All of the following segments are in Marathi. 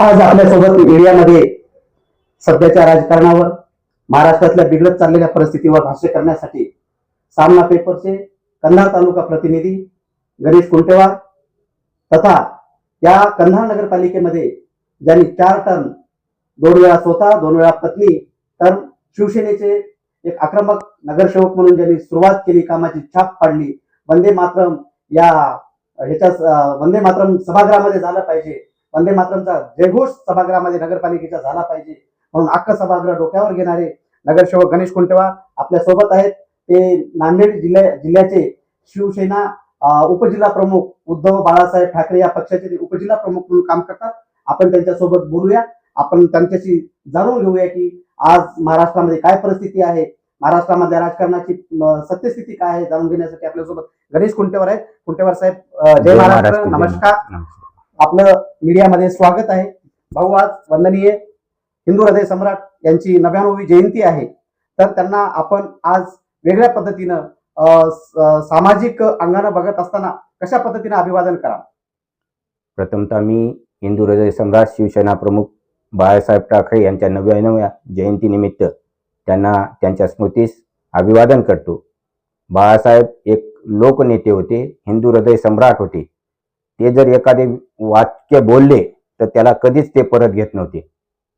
आज आपल्यासोबत मीडियामध्ये सध्याच्या राजकारणावर महाराष्ट्रातल्या बिघडत चाललेल्या परिस्थितीवर भाष्य करण्यासाठी सामना पेपरचे कंधार तालुका प्रतिनिधी गणेश कुंटेवार तथा या कंधार नगरपालिकेमध्ये ज्यांनी चार टर्म दोन वेळा स्वतः दोन वेळा पत्नी तर शिवसेनेचे एक आक्रमक नगरसेवक म्हणून ज्यांनी सुरुवात केली कामाची छाप पाडली वंदे मातरम या ह्याच्या वंदे मातरम सभागृहामध्ये झालं पाहिजे. वंदे मातरमचा जयघोष सभागृहामध्ये नगरपालिकेचा झाला पाहिजे म्हणून अख्खं सभागृह डोक्यावर घेणारे नगरसेवक गणेश कुंटेवार आपल्यासोबत आहेत. ते नांदेड जिल्ह्या जिल्ह्याचे शिवसेना उपजिल्हा प्रमुख उद्धव बाळासाहेब ठाकरे या पक्षाचे ते उपजिल्हा प्रमुख म्हणून काम करतात. आपण त्यांच्यासोबत बोलूया. आपण त्यांच्याशी जाणून घेऊया की आज महाराष्ट्रामध्ये काय परिस्थिती आहे? महाराष्ट्रामधल्या राजकारणाची सत्यस्थिती काय आहे? जाणून घेण्यासाठी आपल्यासोबत गणेश कुंटेवर आहेत. कुंटेवर साहेब जय महाराष्ट्र. नमस्कार. आपलं मीडियामध्ये स्वागत आहे. भाऊ आज वंदनीय हिंदू हृदय सम्राट यांची नव्याण्णवी जयंती आहे. तर त्यांना आपण आज वेगळ्या पद्धतीनं अं, सामाजिक अंगानं बघत असताना कशा पद्धतीनं अभिवादन करा प्रथमतः मी हिंदू हृदय सम्राट शिवसेना प्रमुख बाळासाहेब ठाकरे यांच्या नव्याण्णव्या जयंतीनिमित्त त्यांना त्यांच्या स्मृतीस अभिवादन करतो. बाळासाहेब एक लोकनेते होते हिंदू हृदय सम्राट होते. ते जर एखादे वाक्य बोलले तर त्याला कधीच ते परत घेत नव्हते.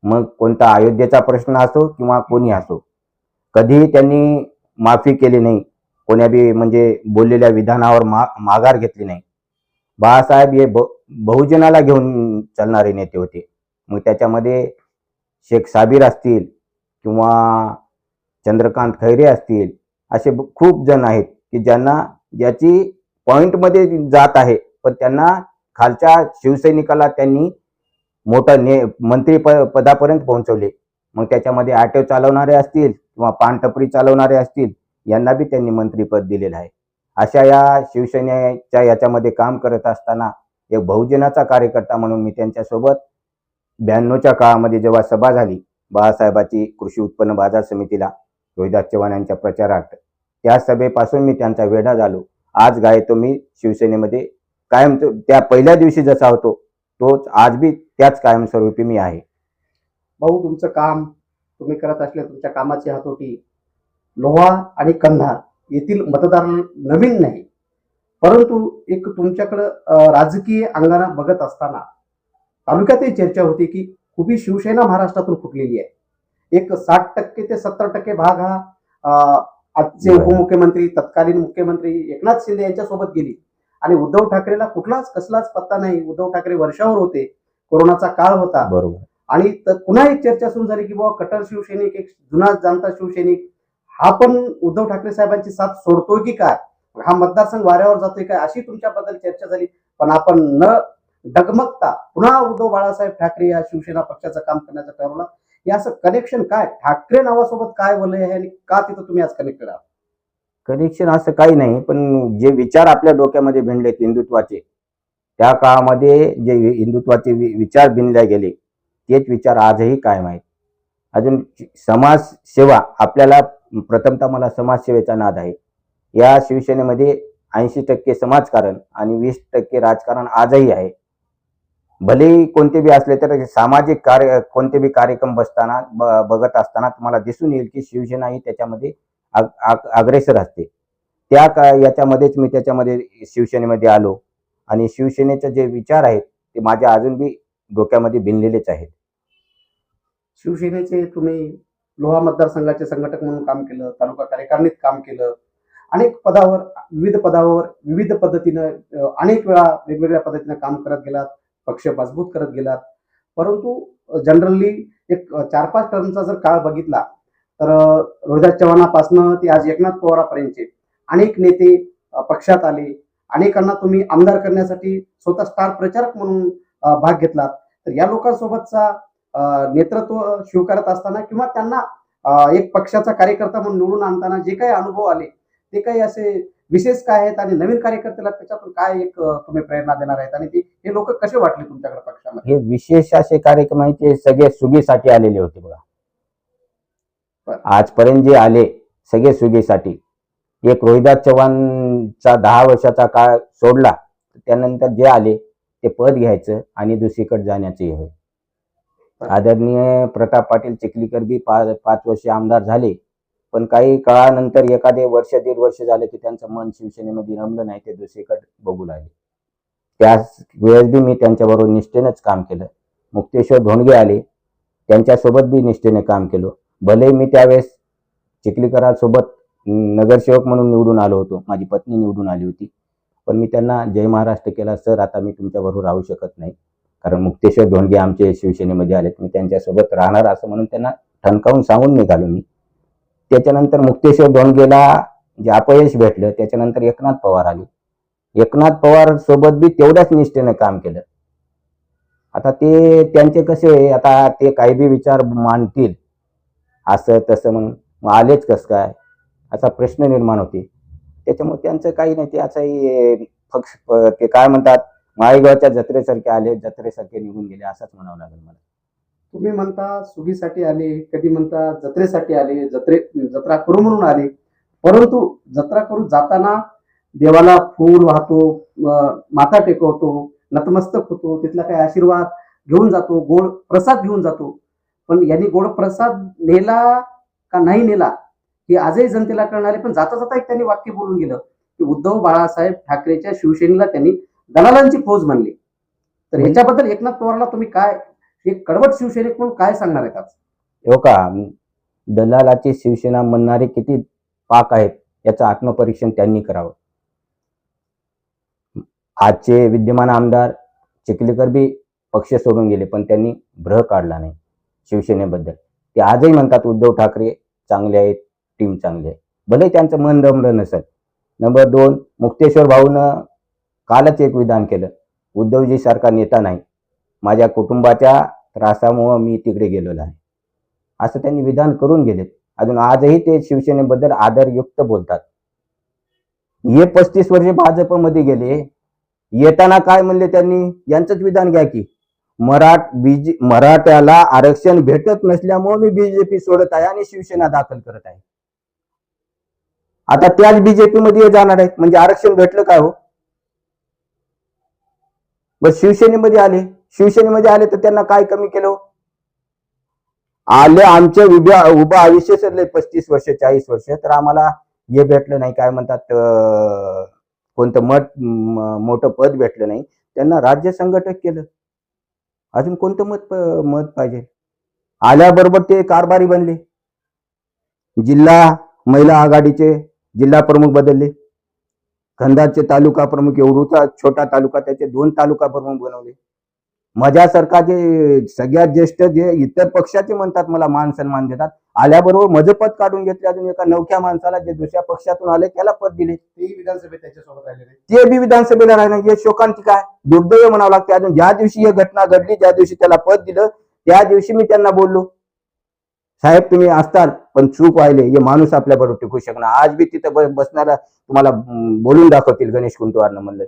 मग कोणता अयोध्येचा प्रश्न असो किंवा कोणी असो कधीही त्यांनी माफी केली नाही. कोण्या बी म्हणजे बोललेल्या विधानावर मा माघार घेतली नाही. बाळासाहेब हे ब बहुजनाला घेऊन चालणारे नेते होते. मग त्याच्यामध्ये शेख साबीर असतील किंवा चंद्रकांत खैरे असतील असे खूप जण आहेत की ज्यांना ज्याची पॉईंटमध्ये जात आहे. पण त्यांना खालच्या शिवसैनिकाला त्यांनी मोठं ने मंत्री पदापर्यंत पोहोचवले. मग त्याच्यामध्ये ऑटो चालवणारे असतील किंवा पानटपरी चालवणारे असतील यांना बी त्यांनी मंत्रीपद दिलेलं आहे. अशा या शिवसेनेच्या याच्यामध्ये काम करत असताना एक बहुजनाचा कार्यकर्ता म्हणून मी त्यांच्यासोबत ब्याण्णवच्या काळामध्ये जेव्हा सभा झाली बाळासाहेबाची कृषी उत्पन्न बाजार समितीला रोहिदास चव्हाण यांच्या प्रचारात त्या सभेपासून मी त्यांचा वेढा झालो. आज गायतो मी शिवसेनेमध्ये कायम तो- त्या पहिल्या दिवशी जसा होतो तोच आज बी त्याच कायमस्वरूपी मी आहे. भाऊ तुमचं काम तुम्ही करत असलेल्या तुमच्या कामाची हातोटी लोहा आणि कंधार येथील मतदार नवीन नाही. परंतु एक तुमच्याकडं राजकीय अंगाने बघत असताना तालुक्यातही चर्चा होती की खूपी शिवसेना महाराष्ट्रातून फुटलेली आहे. एक साठ टक्के ते सत्तर टक्के भाग हा आजचे. उपमुख्यमंत्री तत्कालीन मुख्यमंत्री एकनाथ शिंदे यांच्यासोबत गेली. आणि उद्धव ठाकरेला कुठलाच कसलाच पत्ता नाही. उद्धव ठाकरे वर्षावर होते. कोरोनाचा काळ होता. बरोबर. आणि पुन्हा एक चर्चा सुरू झाली की बाबा कट्टर शिवसैनिक एक जुना जाणता शिवसैनिक हा पण उद्धव ठाकरे साहेबांची साथ सोडतोय की काय? हा मतदारसंघ वाऱ्यावर जातोय काय? अशी तुमच्याबद्दल चर्चा झाली. पण आपण न डगमगता पुन्हा उद्धव बाळासाहेब ठाकरे या शिवसेना पक्षाचं काम करण्याचं ठरवलं. हे असं कनेक्शन काय? ठाकरे नावासोबत काय वलय आहे आणि का तिथं तुम्ही आज कनेक्टेड आहात? कनेक्शन असं काही नाही पण जे विचार आपल्या डोक्यामध्ये भिनलेत हिंदुत्वाचे त्या काळामध्ये जे हिंदुत्वाचे वि- विचार भिनले गेले तेच विचार आजही कायम आहेत. अजून समाजसेवा आपल्याला प्रथमतः मला समाजसेवेचा नाद आहे. या शिवसेनेमध्ये ऐंशी टक्के समाजकारण आणि वीस टक्के राजकारण आजही आहे. भलेही कोणते बी असले तर सामाजिक कार्य कोणते बी कार्यक्रम बसताना ब- बघत असताना तुम्हाला दिसून येईल की शिवसेना ही त्याच्यामध्ये अग्रेसर असते. त्या का याच्यामध्येच मी त्याच्यामध्ये शिवसेनेमध्ये आलो आणि शिवसेनेचे जे विचार आहेत ते माझ्या अजून बी डोक्यामध्ये भिनलेलेच आहेत. शिवसेनेचे तुम्ही लोहा मतदारसंघाचे संघटक म्हणून काम केलं तालुका कार्यकारिणीत काम केलं अनेक पदावर विविध पदावर विविध पद्धतीनं अनेक वेळा वेगवेगळ्या पद्धतीनं काम करत गेलात पक्ष मजबूत करत गेलात. परंतु जनरली एक चार पाच टर्मचा जर काळ बघितला तर रोहिदास चव्हाणापासनं ते आज एकनाथ पवारापर्यंतचे अनेक नेते पक्षात आले. अनेकांना तुम्ही आमदार करण्यासाठी स्वतः स्टार प्रचारक म्हणून भाग घेतलात. तर या लोकांसोबतचा अं, नेतृत्व स्वीकारत असताना किंवा त्यांना एक पक्षाचा कार्यकर्ता म्हणून निवडून आणताना जे काही अनुभव आले ते काही असे विशेष काय आहेत आणि नवीन कार्यकर्त्याला त्याच्यातून काय एक तुम्ही प्रेरणा देणार आहेत? आणि ते हे लोक कसे वाटले तुमच्याकडे पक्षामध्ये? हे विशेष असे कार्यक्रम आहे ते सगळे सुगीसाठी आलेले होते बघा. आजपर्यंत जे आले सगळे सुगीसाठी एक रोहिदास चव्हाणचा दहा वर्षाचा काळ सोडला त्यानंतर जे आले ते पद घ्यायचं आणि दुसरीकडे जाण्याचं हे होय आदरणीय प्रताप पाटील चिखलीकर बी पाच पाच वर्ष आमदार झाले पण काही काळानंतर एखादे वर्ष दीड वर्ष झाले की त्यांचं मन शिवसेनेमध्ये रमलं नाही ते दुसरीकडे बघू लागले. त्याच वेळेस बी मी त्यांच्याबरोबर निष्ठेनेच काम केलं. मुक्तेश्वर धोंडगे आले त्यांच्यासोबत बी निष्ठेने काम केलं. भले मी त्यावेळेस चिखलीकरासोबत नगरसेवक म्हणून निवडून आलो होतो माझी पत्नी निवडून आली होती. पण मी त्यांना जय महाराष्ट्र केला सर आता मी तुमच्याबरोबर राहू शकत नाही. कारण मुक्तेश्वर धोंडगे आमचे शिवसेनेमध्ये आलेत मी त्यांच्यासोबत राहणार असं म्हणून त्यांना ठणकावून सांगून निघालो मी. त्याच्यानंतर मुक्तेश्वर धोंडगेला जे अपयश भेटलं त्याच्यानंतर एकनाथ पवार आले. एकनाथ पवार सोबत बी तेवढ्याच निष्ठेने काम केलं. आता ते त्यांचे कसे आता ते काही बी विचार मांडतील असं तसं म्हणून. मग आलेच कसं काय? असा प्रश्न निर्माण होते. त्याच्यामुळे त्यांचं काही नाही. ते असंही पक्ष ते काय म्हणतात? माळेगावच्या जत्रेसारखे आले जत्रेसारखे निघून गेले असंच म्हणावं लागेल मला. तुम्ही म्हणता सुगीसाठी आले कधी म्हणता जत्रेसाठी आले जत्रे जत्रा करू म्हणून आले. परंतु जत्रा करू जाताना देवाला फूल वाहतो माथा टेकवतो नतमस्तक होतो तिथला काही आशीर्वाद घेऊन जातो गोड प्रसाद घेऊन जातो. पण यांनी गोड प्रसाद नेला का नाही नेला हे आजही जनतेला कळणार आहे. पण जाता जाता एक त्यांनी वाक्य बोलून गेलं की उद्धव बाळासाहेब ठाकरेच्या शिवसेनेला त्यांनी दलालांची फौज मानली. तर ह्याच्याबद्दल एकनाथ पवारला तुम्ही काय हे कडवट शिवसैनिक म्हणून काय सांगणार आहेत आज? हो का दलालाची शिवसेना म्हणणारे किती पाक आहेत याचं आत्मपरीक्षण त्यांनी करावं. आजचे विद्यमान आमदार चिखलीकर बी पक्ष सोडून गेले पण त्यांनी भ्रह काढला नाही. शिवसेनेबद्दल. ते आजही म्हणतात उद्धव ठाकरे चांगले आहेत टीम चांगली आहे. भले त्यांचं मन रमलं नसेल. नंबर दोन मुक्तेश्वर भाऊनं कालच एक विधान केलं. उद्धवजी सारखा नेता नाही. माझ्या कुटुंबाच्या त्रासामुळं मी तिकडे गेलेलो आहे. असं त्यांनी विधान करून गेलेत अजून आजही ते शिवसेनेबद्दल आदरयुक्त बोलतात. हे पस्तीस वर्षे भाजपमध्ये गेले. येताना काय म्हणले त्यांनी? यांचंच विधान घ्या की. मराठ बीजे मराठ्याला आरक्षण भेटत नसल्यामुळे मी बीजेपी सोडत आहे आणि शिवसेना दाखल करत आहे. आता त्याच बीजेपी मध्ये जाणार आहेत. म्हणजे आरक्षण भेटलं काय हो? बस शिवसेनेमध्ये आले. शिवसेनेमध्ये आले तर त्यांना काय कमी केलं हो? आले आमचे उभ्या उभं आयुष्य सरले पस्तीस वर्ष चाळीस वर्ष. तर आम्हाला हे भेटलं नाही. काय म्हणतात कोणतं मत मोठं पद भेटलं नाही. त्यांना राज्य संघटक केलं. अजून कोणतं मत मत पाहिजे? आल्याबरोबर ते कारभारी बनले. जिल्हा महिला आघाडीचे जिल्हा प्रमुख बदलले. खंदाचे तालुका प्रमुख एवढूचा छोटा तालुका त्याचे दोन तालुका प्रमुख बनवले. माझ्यासारखा जे सगळ्यात ज्येष्ठ जे इतर पक्षाचे म्हणतात मला मान सन्मान देतात आल्याबरोबर माझं पद काढून घेतले अजून एका नवख्या माणसाला जे दुसऱ्या पक्षातून आले त्याला पद दिले. तेही विधानसभेत त्याच्यासोबत राहिलेले. ते बी विधानसभेला राहणं हे शोकांतिक आहे. दुर्दैव म्हणावं लागते. अजून ज्या दिवशी ही घटना घडली ज्या दिवशी त्याला पद दिलं त्या दिवशी मी त्यांना बोललो. साहेब तुम्ही असताल पण चूक व्हायले. हे माणूस आपल्या बरोबर टिकू शकणार. आज बी तिथं बसणारा तुम्हाला बोलून दाखवतील गणेश कुंटवारनं म्हणलं.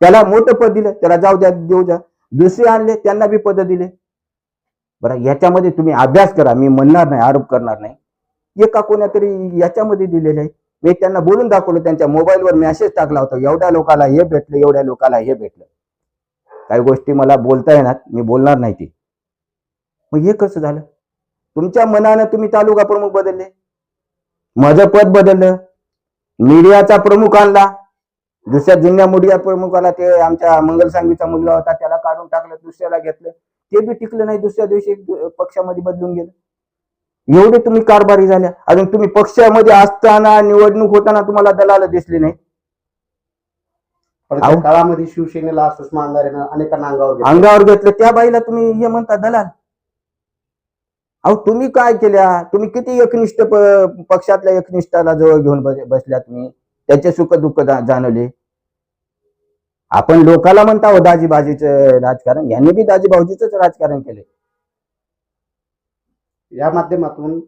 त्याला मोठं पद दिलं. त्याला जाऊ द्या देऊ द्या. दुसरे आणले त्यांना बी पद दिले. बरं याच्यामध्ये तुम्ही अभ्यास करा. मी म्हणणार नाही आरोप करणार नाही. एका कोणातरी तरी याच्यामध्ये दिलेले आहे. मी त्यांना बोलून दाखवलं त्यांच्या मोबाईलवर मेसेज टाकला होता. एवढ्या लोकाला हे भेटलं एवढ्या लोकाला हे भेटलं. काही गोष्टी मला बोलता येणार मी बोलणार नाही ती. मग हे कसं झालं? तुमच्या मनानं तुम्ही तालुका प्रमुख बदलले. माझं पद बदललं. मीडियाचा प्रमुख आणला. दुसऱ्या जिल्ह्या मीडिया प्रमुखाला ते आमच्या मंगल सांगवीचा मुलगा होता त्याला काढून टाकलं दुसऱ्याला घेतलं. ते बी टिकलं नाही दुसऱ्या दिवशी पक्षामध्ये बदलून गेलं. एवढे तुम्ही कारभारी झाल्या. अजून तुम्ही पक्षामध्ये असताना निवडणूक होताना तुम्हाला दलाल दिसले नाही. काळामध्ये शिवसेनेला सुषमा अंधारेनं अनेकांना अंगावर घेतलं. अंगावर घेतलं. त्या बाईला तुम्ही हे म्हणता दलाल. अहो तुम्ही काय केल्या? तुम्ही किती एकनिष्ठ पक्षातल्या एकनिष्ठाला जवळ घेऊन बस- बसल्या तुम्ही? त्याचे सुख दुःख जाणवले. आपण लोकाला म्हणता हो दाजीबाजीचं राजकारण. यांनी बी दाजीबाजीच राजकारण केले या माध्यमातून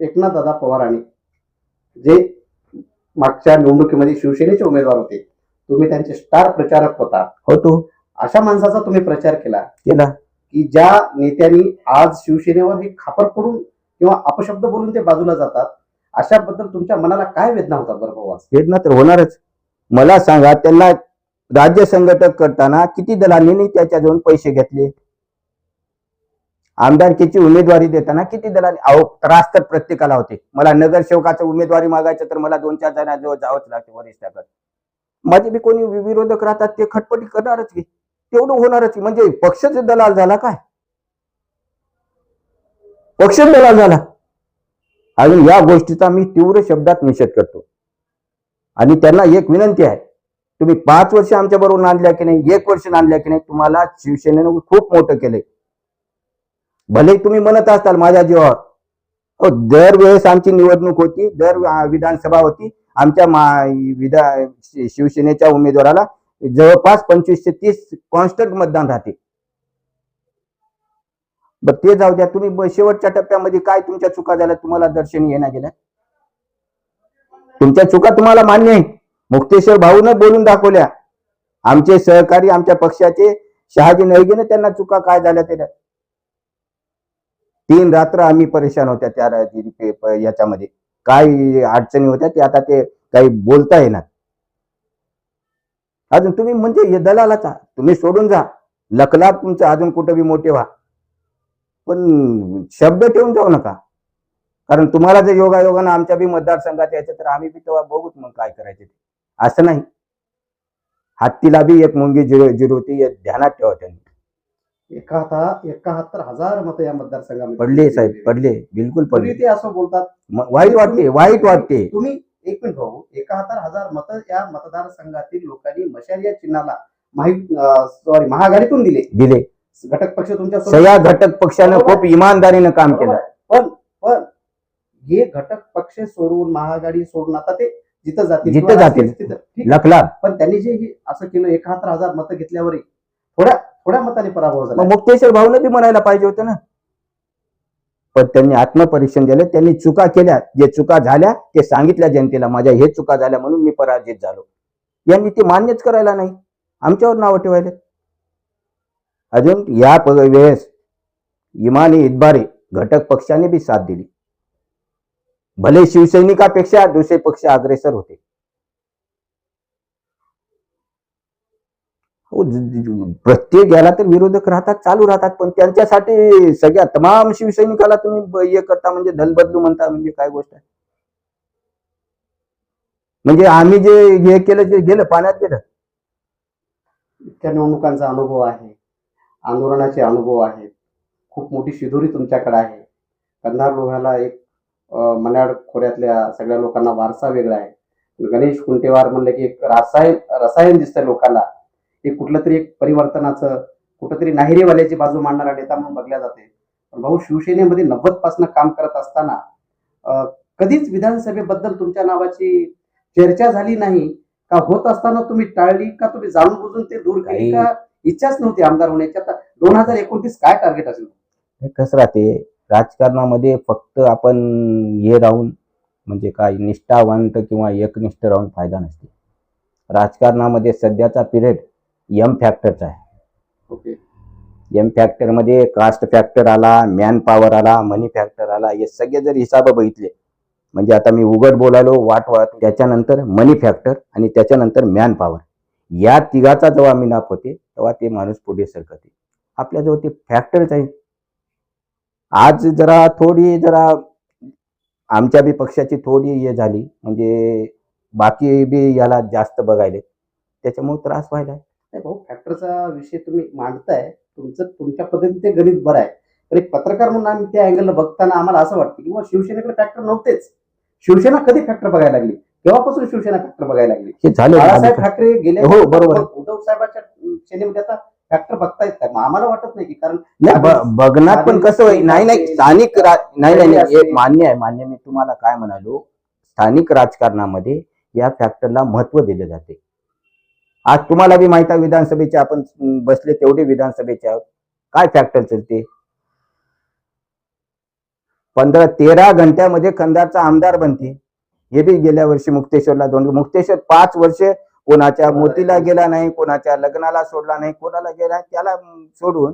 एकनाथ दादा पवारांनी जे मागच्या निवडणुकीमध्ये शिवसेनेचे उमेदवार होते तुम्ही त्यांचे स्टार प्रचारक होता. होतो अशा माणसाचा तुम्ही प्रचार केला. केला. की ज्या नेत्यांनी आज शिवसेनेवर हे खापर करून किंवा अपशब्द बोलून ते बाजूला जातात अशाबद्दल तुमच्या मनाला काय वेदना होतात बरं भाऊ? वेदना तर होणारच. मला सांगा त्यांना राज्य संघटक करताना किती दलांनी त्याच्याजवळ पैसे घेतले? आमदारकीची उमेदवारी देताना किती दलाल? अहो त्रास तर प्रत्येकाला होते. मला नगरसेवकाचं उमेदवारी मागायचं तर मला दोन चार जणांजवळ जावंच लागते वरिष्ठाकडे. माझे बी कोणी विरोधक राहतात ते खटपटी करणारच की. तेवढं होणारच की. म्हणजे पक्षच दलाल झाला काय? पक्षच दलाल झाला. अजून या गोष्टीचा मी तीव्र शब्दात निषेध करतो. आणि त्यांना एक विनंती आहे. तुम्ही पाच वर्ष आमच्या बरोबर नांदल्या की नाही एक वर्ष नांदल्या की नाही तुम्हाला शिवसेनेनं खूप मोठं केलंय. भले तुम्ही म्हणत असताल माझ्या जीवावर हो दरवेळेस आमची निवडणूक होती दर विधानसभा होती आमच्या विधा शिवसेनेच्या उमेदवाराला जवळपास पंचवीस ते तीस कॉन्स्टंट मतदान राहते. बर ते जाऊ द्या तुम्ही शेवटच्या टप्प्यामध्ये काय तुमच्या चुका झाल्या तुम्हाला दर्शनी येण्या गेल्या? तुमच्या चुका तुम्हाला मान्य आहे मुक्तेश्वर भाऊनं बोलून दाखवल्या. आमचे सहकारी आमच्या पक्षाचे शहाजी नैगेने त्यांना चुका काय झाल्या ते तीन रात्र आम्ही परेशान होत्या त्या याच्यामध्ये. काय अडचणी होत्या ते आता ते काही बोलता येणार. अजून तुम्ही म्हणजे दलालाचा तुम्ही सोडून जा. लकलात तुमचं अजून कुठं बी मोठे व्हा. पण शब्द ठेवून जाऊ नका. कारण तुम्हाला जर योगायोगानं आमच्या बी मतदारसंघात यायचं तर आम्ही बी तेव्हा बघूच मग काय करायचे ते. असं नाही. हत्तीला बी एक मुंगी जिरो जिरोती हे ध्यानात ठेवा त्यांनी. एकाहत्तर एकाहत्तर हजार मतं या मतदारसंघामध्ये पडले साहेब पडले बिलकुल पडले. ते असं बोलतात. म- वाईट वाटते वाईट वाटते. तुम्ही एक मिनिट भाऊ एकाहत्तर हजार मतं या मतदारसंघातील लोकांनी मशाल या चिन्हाला माहीत सॉरी महाआघाडीतून दिले. दिले. घटक पक्ष तुमच्या सोबत- सगळ्या घटक पक्षानं खूप इमानदारीनं काम केलं. पण पण हे घटक पक्ष सोडून महाआघाडी सोडून आता ते जिथं जातील जिथं जातील. तिथं. लखला पण त्यांनी जे असं केलं एकाहत्तर हजार मतं घेतल्यावरही थोड्या थोड्या मताने पराभव झाला. मुक्तेश्वर भाऊनं बी म्हणायला पाहिजे होतं ना. पण त्यांनी आत्मपरीक्षण दिलं त्यांनी चुका केल्या. जे चुका झाल्या ते सांगितल्या जनतेला माझ्या हे चुका झाल्या म्हणून मी पराजित झालो. यांनी ते मान्यच करायला नाही. आमच्यावर नावं ठेवायला अजून या वेळेस इमानी इतबारे घटक पक्षाने बी साथ दिली. भले शिवसैनिकापेक्षा दुसरे पक्ष अग्रेसर होते. हो, प्रत्येक याला तर विरोधक राहतात चालू राहतात पण त्यांच्यासाठी सगळ्या तमाम शिवसैनिकाला तुम्ही हे करता म्हणजे दल बदलू म्हणता म्हणजे काय गोष्ट आहे? म्हणजे आम्ही जे हे केलं जे गेलं पाण्यात गेलं. इतक्या निवडणुकांचा अनुभव आहे. आंदोलनाचे अनुभव आहेत. खूप मोठी शिदोरी तुमच्याकडे आहे. कंधार लोह्याला एक मन्याड खोऱ्यातल्या सगळ्या लोकांना वारसा वेगळा आहे. गणेश कुंटेवार म्हणलं की एक रासायन रसायन दिसतं लोकांना. हे कुठलं तरी एक परिवर्तनाचं कुठंतरी नाहिरेवाल्याची बाजू मांडणारा नेता म्हणून बघल्या जाते. पण भाऊ शिवसेनेमध्ये नव्वद पासनं काम करत असताना कधीच विधानसभेबद्दल तुमच्या नावाची चर्चा झाली नाही? का होत असताना तुम्ही टाळली? का तुम्ही जाणून बुजून ते दूर केली? का इच्छाच नव्हती आमदार होण्याची? आता दोन हजार एकोणतीस काय टार्गेट असेल? हे कसं राहते? राजकारणामध्ये फक्त आपण हे राहून म्हणजे काय निष्ठावंत किंवा एकनिष्ठ राहून फायदा नसते. राजकारणामध्ये सध्याचा पिरियड एम फॅक्टरचा आहे. ओके. एम फॅक्टरमध्ये कास्ट फॅक्टर आला मॅन पॉवर आला मनी फॅक्टर आला हे सगळे जर हिसाब बघितले म्हणजे आता मी उघड बोलालो वाट वाट त्याच्यानंतर मनी फॅक्टर आणि त्याच्यानंतर मॅन पॉवर या तिघाचा जेव्हा मिनाप होते तेव्हा ते माणूस पुढे सरकते. आपल्याजवळ ते फॅक्टरच आहे आज जरा थोडी जरा आमच्या बी पक्षाची थोडी हे झाली. म्हणजे बाकी बी याला जास्त बघायले. त्याच्यामुळे त्रास व्हायला नाही भाऊ फॅक्टरचा विषय तुम्ही मांडताय. तुमचं तुमच्या पद्धतीने ते गणित बरं आहे. पण एक पत्रकार म्हणून आम्ही त्या अँगलला बघताना आम्हाला असं वाटतं की बुवा शिवसेनेकडे फॅक्टर नव्हतेच. शिवसेना कधी फॅक्टर बघायला लागली? केव्हापासून शिवसेना फॅक्टर बघायला लागली? झालं. बाळासाहेब ठाकरे गेले हो, बरोबर. उद्धव साहेबांच्या सेनेमध्ये आता फॅक्टर बघता येत नाही. मग आम्हाला वाटत नाही की कारण नाही ब- बघण्यात पण कसं होईल? नाही नाही स्थानिक नाही नाही हे मान्य आहे मान्य मी तुम्हाला काय म्हणालो? स्थानिक राजकारणामध्ये या फॅक्टरला महत्त्व दिले जाते. आज तुम्हाला बी माहिती आहे विधानसभेचे आपण बसले तेवढे विधानसभेचे आहोत. काय फॅक्टर चालते पंधरा तेरा घंट्यामध्ये कंधारचा आमदार बनते हे बी गेल्या वर्षी मुक्तेश्वरला दोन मुक्तेश्वर पाच वर्ष कोणाच्या मोतीला गेला नाही कोणाच्या लग्नाला सोडला नाही कोणाला गेला त्याला सोडून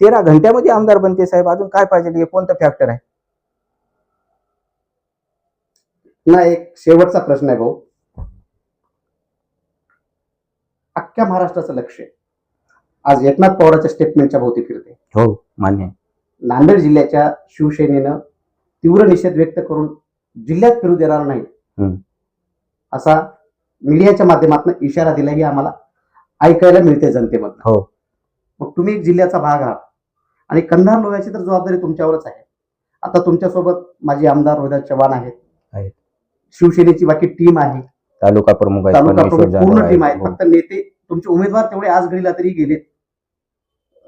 तेरा घंट्यामध्ये आमदार बनते साहेब. अजून काय पाहिजे? हे कोणतं फॅक्टर आहे? ना एक शेवटचा प्रश्न आहे भाऊ. अख्ख्या महाराष्ट्राचं लक्ष. आज एकनाथ पवारांच्या स्टेटमेंटच्या भोवती फिरते. हो मान्य नांदेड जिल्ह्याच्या शिवसेनेनं तीव्र निषेध व्यक्त करून जिल्ह्यात फिरू देणार नाही. असा मीडियाच्या माध्यमातून इशारा दिलाही आम्हाला ऐकायला मिळते जनतेमधून. हो. मग तुम्ही एक जिल्ह्याचा भाग आहात. आणि कंधार लोह्याची तर जबाबदारी तुमच्यावरच आहे. आता तुमच्यासोबत माझे आमदार रोहिदास चव्हाण आहेत. शिवसेनेची बाकी टीम आहे. तालुका प्रमुख पूर्ण टीम. आहे हो. फक्त नेते तुमचे उमेदवार तेवढे आज घडीला तरी गेलेत.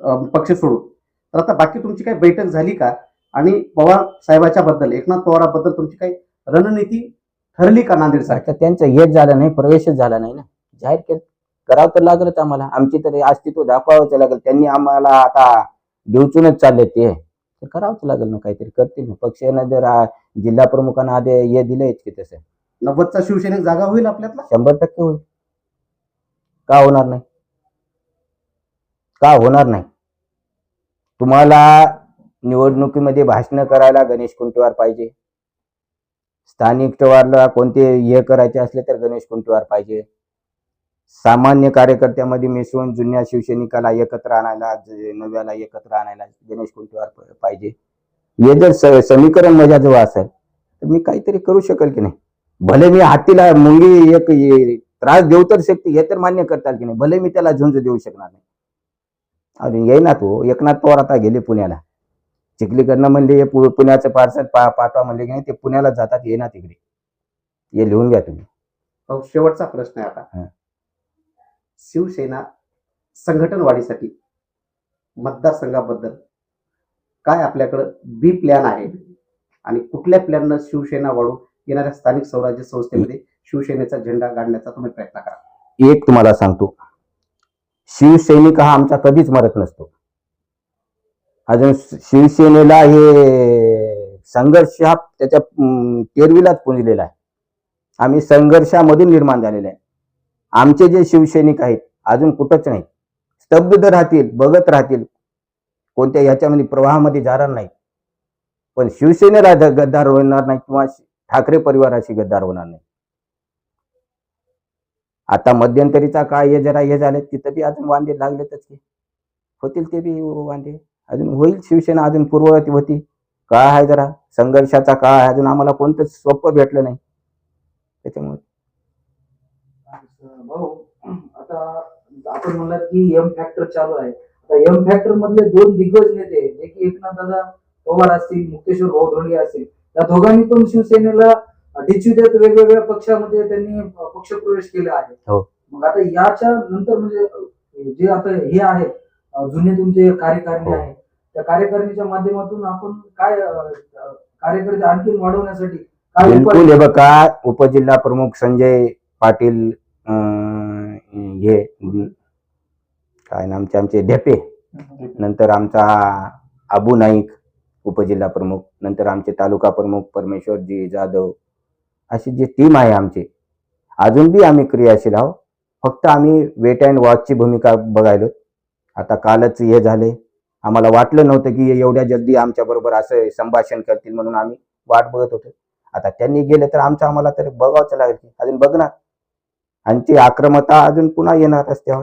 अं, पक्ष सोडून. तर आता बाकी तुमची काही बैठक झाली का? आणि पवार साहेबाच्या बद्दल एकनाथ पवाराबद्दल तुमची काही रणनीती ठरली का नांदेडसाठी आता त्यांचं हेच झालं नाही प्रवेशच झाला नाही ना. जाहीर केलं. करावं तर लागलंच आम्हाला. आमची तर अस्तित्व दाखवावंच लागेल. त्यांनी आम्हाला आता देवचूनच चालले ते. तर करावंच लागेल ना काहीतरी. करतील ना. पक्षानं जर जिल्हा प्रमुखांना आधी हे दिलंच की तसं. नव्वदचा शिवसेनेत जागा होईल आपल्यातला? शंभर टक्के होईल. का होणार नाही? का होणार नाही? तुम्हाला निवडणुकीमध्ये भाषण करायला गणेश कुंटवार पाहिजे. स्थानिक टवारला कोणते हे करायचे असले तर गणेश कुंटवार पाहिजे. सामान्य कार्यकर्त्यामध्ये मिसळून जुन्या शिवसैनिकाला एकत्र आणायला नव्याला एकत्र आणायला गणेश कुंटवार पाहिजे. हे जर स- समीकरण माझ्याजवळ असेल तर मी काहीतरी करू शकेल की नाही? भले मी हातीला मुंगी एक त्रास देऊ तर शकते हे तर मान्य करताल की नाही? भले मी त्याला झुंज देऊ शकणार नाही. अजून येईना तू. एकनाथ पवार आता गेले पुण्याला. चिखलीकडनं म्हणले हे पुण्याचं पार्सल पा पाठवा म्हणले की नाही ते पुण्याला जातात येईना तिकडे. हे लिहून घ्या तुम्ही. अहो, शेवटचा प्रश्न आहे आता. शिवसेना संघटन वाढीसाठी मतदारसंघाबद्दल काय आपल्याकडं बी प्लॅन आहे? आणि कुठल्या प्लॅननं शिवसेना वाढून येणाऱ्या स्थानिक स्वराज्य संस्थेमध्ये शिवसेनेचा झेंडा गाडण्याचा तुम्ही प्रयत्न करा. एक तुम्हाला सांगतो. शिवसैनिक हा आमचा कधीच मरत नसतो. अजून शिवसेनेला हे संघर्ष हा त्याच्या केरवीलाच तेरवीलाच पुंजलेला आहे. आम्ही संघर्षामधून निर्माण झालेले आहे. आमचे जे शिवसैनिक आहेत अजून कुठंच नाही स्तब्ध राहतील बघत राहतील. कोणत्या ह्याच्यामध्ये प्रवाहामध्ये जाणार नाही पण शिवसेनेला गद्दार होणार नाही किंवा ठाकरे परिवाराशी गद्दार होणार नाही. आता मध्यंतरीचा काळ हे जरा हे झाले तिथं बी अजून वांदे लागलेतच की. होतील ते बी वांदे. अजून होईल शिवसेना अजून पूर्ववती होती. काळ आहे जरा. संघर्षाचा काळ आहे. अजून आम्हाला कोणतंच सोपं भेटलं नाही. त्याच्यामुळे. भाऊ आता आपण म्हणलात की एम फॅक्टर चालू आहे. आता एम फॅक्टर मधले दोन दिग्गज नेते जे की एकनाथ दादा पवार असतील मुक्तेश्वर भाऊ धोंडगे असतील या दोघांनी पण शिवसेनेला डिच्यू देत वेगवेगळ्या पक्षामध्ये त्यांनी पक्षप्रवेश केला आहे. हो. मग आता याच्या नंतर म्हणजे जे आता हे आहेत अं, जुने तुमचे कार्यकारिणी हो. त्या कार्यकारिणीच्या माध्यमातून आपण काय कार्यकर्ते आणखी वाढवण्यासाठी काय बिलकुल हे बघा उपजिल्हा प्रमुख संजय पाटील हे काय नामचे आमचे ढेपे. नंतर आमचा अबू नाईक उपजिल्हा प्रमुख. नंतर आमचे तालुका प्रमुख परमेश्वरजी जाधव. अशी जी टीम आहे आमची. अजून बी आम्ही क्रियाशील आहोत. फक्त आम्ही वेट अँड वॉचची भूमिका बघायलो आता कालच हे झाले. आम्हाला वाटलं नव्हतं की एवढ्या जल्दी आमच्या बरोबर असं संभाषण करतील म्हणून आम्ही वाट बघत होतो. आता त्यांनी गेले तर आमचं आम्हाला तर बघावंच लागेल अजून बघणार. आणि ती आक्रमता अजून पुन्हा येणार रस्त्यावर.